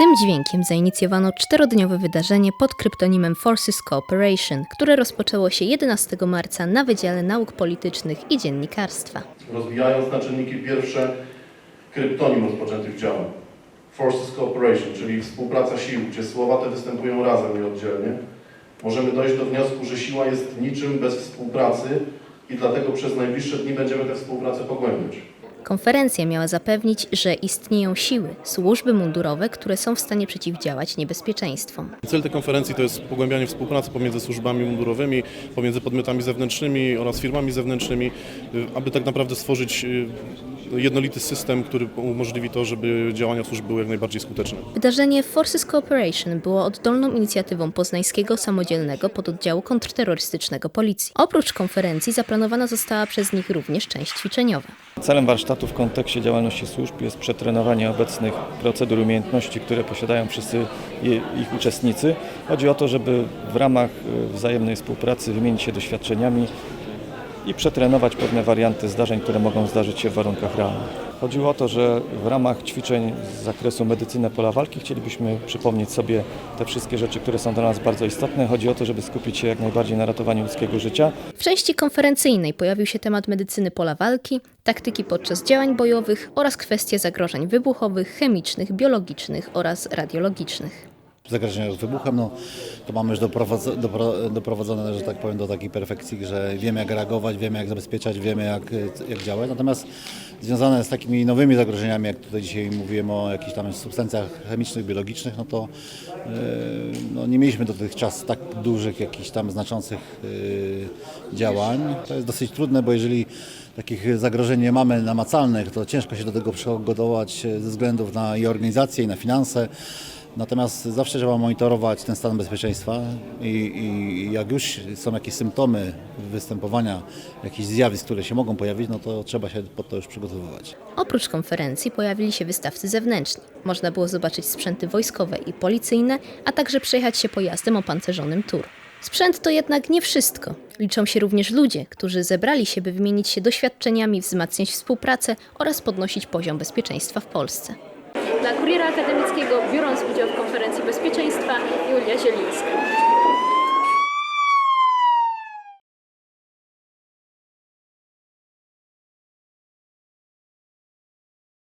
Tym dźwiękiem zainicjowano czterodniowe wydarzenie pod kryptonimem Forces Cooperation, które rozpoczęło się 11 marca na Wydziale Nauk Politycznych i Dziennikarstwa. rozwijając na czynniki pierwsze kryptonim rozpoczętych działań. Forces Cooperation, czyli współpraca sił, gdzie słowa te występują razem i oddzielnie, możemy dojść do wniosku, że siła jest niczym bez współpracy i dlatego przez najbliższe dni będziemy tę współpracę pogłębiać. Konferencja miała zapewnić, że istnieją siły, służby mundurowe, które są w stanie przeciwdziałać niebezpieczeństwom. Cel tej konferencji to jest pogłębianie współpracy pomiędzy służbami mundurowymi, pomiędzy podmiotami zewnętrznymi oraz firmami zewnętrznymi, y, aby tak naprawdę stworzyć y, jednolity system, który umożliwi to, żeby działania służb były jak najbardziej skuteczne. Wydarzenie Forces Cooperation było oddolną inicjatywą poznańskiego samodzielnego pododdziału kontrterrorystycznego policji. Oprócz konferencji zaplanowana została przez nich również część ćwiczeniowa. Celem warsztatu w kontekście działalności służb jest przetrenowanie obecnych procedur umiejętności, które posiadają wszyscy ich uczestnicy. Chodzi o to, żeby w ramach y, wzajemnej współpracy wymienić się doświadczeniami i przetrenować pewne warianty zdarzeń, które mogą zdarzyć się w warunkach realnych. Chodziło o to, że w ramach ćwiczeń z zakresu medycyny pola walki chcielibyśmy przypomnieć sobie te wszystkie rzeczy, które są dla nas bardzo istotne. Chodzi o to, żeby skupić się jak najbardziej na ratowaniu ludzkiego życia, W części konferencyjnej pojawił się temat medycyny pola walki, taktyki podczas działań bojowych oraz kwestie zagrożeń wybuchowych, chemicznych, biologicznych oraz radiologicznych. Zagrożenia wybuchem, no to mamy już doprowadzone, że tak powiem, do takiej perfekcji, że wiemy jak reagować, wiemy jak zabezpieczać, wiemy jak, jak działać. Natomiast związane z takimi nowymi zagrożeniami, jak tutaj dzisiaj mówiłem o jakichś tam substancjach chemicznych, biologicznych, no to yy, no, nie mieliśmy dotychczas tak dużych, jakichś tam znaczących yy, działań. To jest dosyć trudne, bo jeżeli takich zagrożeń nie mamy namacalnych, to ciężko się do tego przygotować ze względów na i organizację, i na finanse. Natomiast zawsze trzeba monitorować ten stan bezpieczeństwa i, i jak już są jakieś symptomy występowania jakichś zjawisk, które się mogą pojawić, no to trzeba się pod to już przygotowywać. Oprócz konferencji pojawili się wystawcy zewnętrzni. Można było zobaczyć sprzęty wojskowe i policyjne, a także przejechać się pojazdem opancerzonym Tur. Sprzęt to jednak nie wszystko. Liczą się również ludzie, którzy zebrali się, by wymienić się doświadczeniami, wzmacniać współpracę oraz podnosić poziom bezpieczeństwa w Polsce. Dla Kuriera Akademickiego, biorąc udział w konferencji bezpieczeństwa, Julia Zielińska.